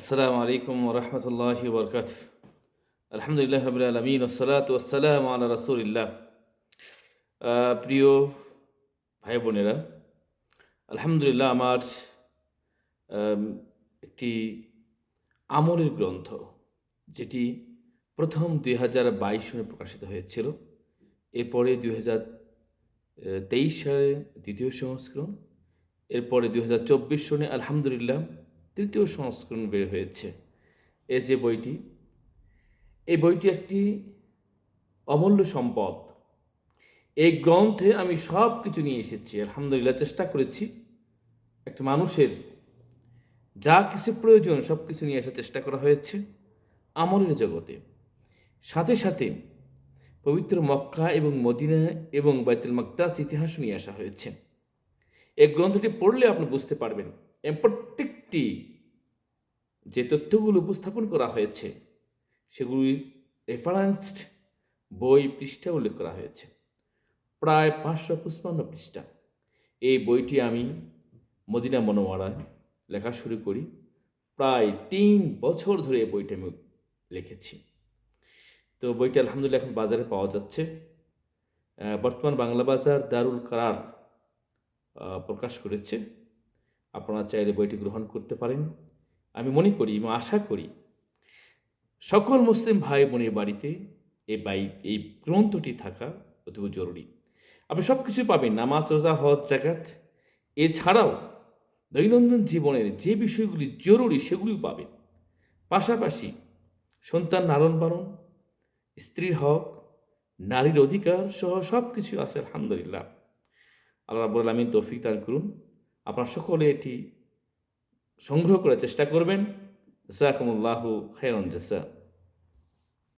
আসসালামু আলাইকুম রহমতুল্লাহি বরকাত আলহামদুলিল্লাহ রবিল আলমিন ওসলাত ওসালাম আল্লাহ রসুলিল্লাহ। প্রিয় ভাই বোনেরা আলহামদুলিল্লাহ আমার একটি আমলের গ্রন্থ, যেটি প্রথম দুই হাজার বাইশ সনে প্রকাশিত হয়েছিল, এরপরে দুই হাজার তেইশ সালে দ্বিতীয় সংস্করণ, এরপরে দুই হাজার চব্বিশ সনে আলহামদুলিল্লাহ তৃতীয় সংস্করণ বের হয়েছে। এ যে বইটি, এই বইটি একটি অমূল্য সম্পদ। এই গ্রন্থে আমি সব কিছু নিয়ে এসেছি, আলহামদুলিল্লাহ, চেষ্টা করেছি একটা মানুষের যা কিছু প্রয়োজন সব কিছু নিয়ে আসার চেষ্টা করা হয়েছে আমলের জগতে। সাথে সাথে পবিত্র মক্কা এবং মদিনা এবং বাইতুল মাকদাস ইতিহাস নিয়ে আসা হয়েছে। এই গ্রন্থটি পড়লে আপনি বুঝতে পারবেন এর প্রত্যেকটি যে তথ্যগুলো উপস্থাপন করা হয়েছে, সেগুলি রেফারেন্সড বই পৃষ্ঠা উল্লেখ করা হয়েছে। প্রায় পাঁচশো পঁচপান্ন পৃষ্ঠা। এই বইটি আমি মদিনা মনোয়ারায় লেখা শুরু করি। প্রায় তিন বছর ধরে এই বইটি আমি লিখেছি। তো বইটি আলহামদুলিল্লাহ এখন বাজারে পাওয়া যাচ্ছে। বর্তমান বাংলা বাজার দারুল কারার প্রকাশ করেছে। আপনারা চাইলে বইটি গ্রহণ করতে পারেন। আমি মনে করি এবং আশা করি সকল মুসলিম ভাই বোনের বাড়িতে এই বাই, এই গ্রন্থটি থাকা অতীব জরুরি। আপনি সব কিছু পাবেন, নামাজ, রোজা, হজ জাকাত এছাড়াও দৈনন্দিন জীবনের যে বিষয়গুলি জরুরি সেগুলিও পাবেন। পাশাপাশি সন্তান লালন পালন, স্ত্রীর হক, নারীর অধিকার সহ সব কিছু আছে, আলহামদুলিল্লাহ। আল্লাহ রাবুল আলমিন তৌফিক দান করুন। আপনার সকলে এটি সংগ্রহ করার চেষ্টা করবেন। জাকুমুল্লাহ খেরন জাসা